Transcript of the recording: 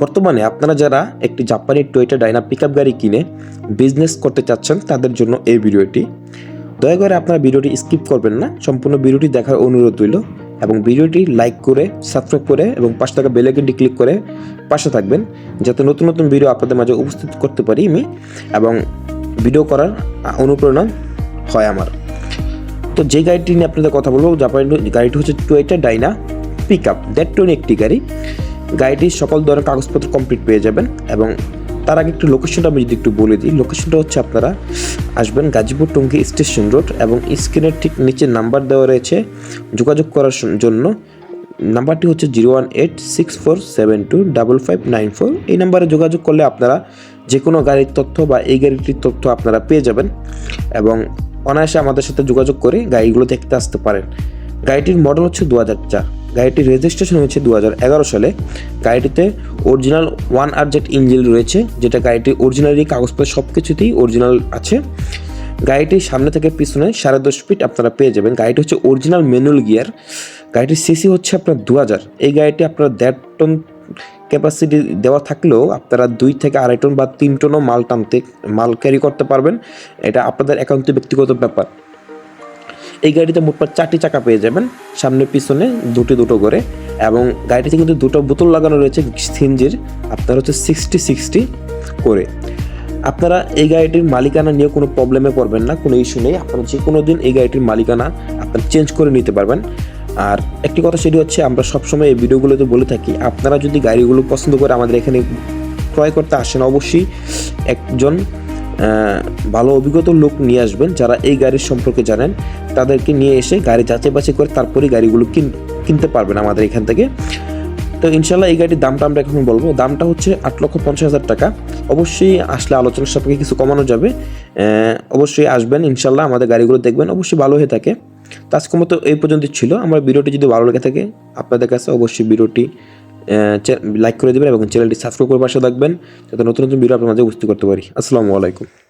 বর্তমানে আপনারা যারা একটি জাপানি টয়োটা ডাইনা পিকআপ গাড়ি কিনে বিজনেস করতে চাচ্ছেন, তাদের জন্য এই ভিডিওটি। দয়া করে আপনারা ভিডিওটি স্কিপ করবেন না, সম্পূর্ণ ভিডিওটি দেখার অনুরোধ রইল এবং ভিডিওটি লাইক করে সাবস্ক্রাইব করে এবং পাশে থাকা বেলাইকনটি ক্লিক করে পাশে থাকবেন, যাতে নতুন নতুন ভিডিও আপনাদের মাঝে উপস্থিত করতে পারি আমি এবং ভিডিও করার অনুপ্রেরণা হয় আমার। তো যে গাড়িটি নিয়ে আপনাদের কথা বলব, জাপানি গাড়িটি হচ্ছে টুয়েটা ডাইনা পিক আপ দেড় টন একটি গাড়ি। গাড়িটির সকল ধরনের কাগজপত্র কমপ্লিট পেয়ে যাবেন এবং তার আগে একটু লোকেশনটা আমি যদি একটু বলে দিই লোকেশনটা হচ্ছে আপনারা আসবেন গাজীপুর টঙ্গী স্টেশন রোড এবং স্ক্রিনের ঠিক নিচে নাম্বার দেওয়া রয়েছে যোগাযোগ করার জন্য। নাম্বারটি হচ্ছে zero one eight six four seven two double five nine four এই নাম্বারে যোগাযোগ করলে আপনারা যে কোনো গাড়ির তথ্য বা এই গাড়িটির তথ্য আপনারা পেয়ে যাবেন এবং অনায়াসে আমাদের সাথে যোগাযোগ করে গাড়িগুলো দেখতে আসতে পারেন। গাড়িটির মডেল হচ্ছে দু হাজার চার। গাড়িটির রেজিস্ট্রেশন হয়েছে দু হাজার এগারো সালে। গাড়িটিতে original one R Z engine রয়েছে, যেটা গাড়িটির অরিজিনালি কাগজপত্র সব কিছুতেই অরিজিনাল আছে। গাড়িটির সামনে থেকে পিছনে সাড়ে দশ ফিট আপনারা পেয়ে যাবেন। গাড়িটি হচ্ছে অরিজিনাল ম্যানুয়াল গিয়ার। গাড়িটির সিসি হচ্ছে আপনার দু হাজার এই গাড়িটি আপনার দেড় টন ক্যাপাসিটি দেওয়া থাকলেও আপনারা দুই থেকে আড়াই টন বা তিন টনও মাল টানতে, মাল ক্যারি করতে পারবেন। এটা আপনাদের একান্ত ব্যক্তিগত ব্যাপার। এই গাড়িতে মোটমাট চারটি চাকা পেয়ে যাবেন। সামনে, পিছনে দুটি, দুটো করে এবং গাড়িতে কিন্তু দুটো বোতল লাগানো রয়েছে সিনজির আপনার হচ্ছে সিক্সটি সিক্সটি করে। আপনারা এই গাড়িটির মালিকানা নিয়ে কোনো প্রবলেমে পড়বেন না, কোনো ইস্যু নেই। আপনারা যে কোনো দিন এই গাড়িটির মালিকানা আপনারা চেঞ্জ করে নিতে পারবেন। আর একটি কথা সেটি হচ্ছে, আমরা সবসময় এই ভিডিওগুলোতে বলে থাকি, আপনারা যদি গাড়িগুলো পছন্দ করে আমাদের এখানে ক্রয় করতে আসেন, অবশ্যই একজন ভালো অভিজ্ঞত লোক নিয়ে আসবেন যারা এই গাড়ির সম্পর্কে জানেন, তাদেরকে নিয়ে এসে গাড়ি যাচাই বাছাই করে তারপরে গাড়িগুলো কিন কিনতে পারবেন আমাদের এখান থেকে। তো ইনশাল্লাহ এই গাড়ির দামটা আমরা এখন বলব। দামটা হচ্ছে আট লক্ষ পঞ্চাশ হাজার টাকা। অবশ্যই আসলে আলোচনার সাপেক্ষে কিছু কমানো যাবে। অবশ্যই আসবেন। ইনশাল্লাহ আমাদের গাড়িগুলো দেখবেন। অবশ্যই ভালো হয়ে থাকে। তো আজকের মতো এই পর্যন্ত ছিল। আমার ভিডিওটি যদি ভালো লেগে থাকে, আপনাদের কাছে অবশ্যই ভিডিওটি লাইক করে দেবেন এবং চ্যানেলটি সাবস্ক্রাইব করে পাশে থাকবেন, যাতে নতুন নতুন ভিডিও আপনার মাঝে উপস্থিত করতে পারি। আসসালামু আলাইকুম।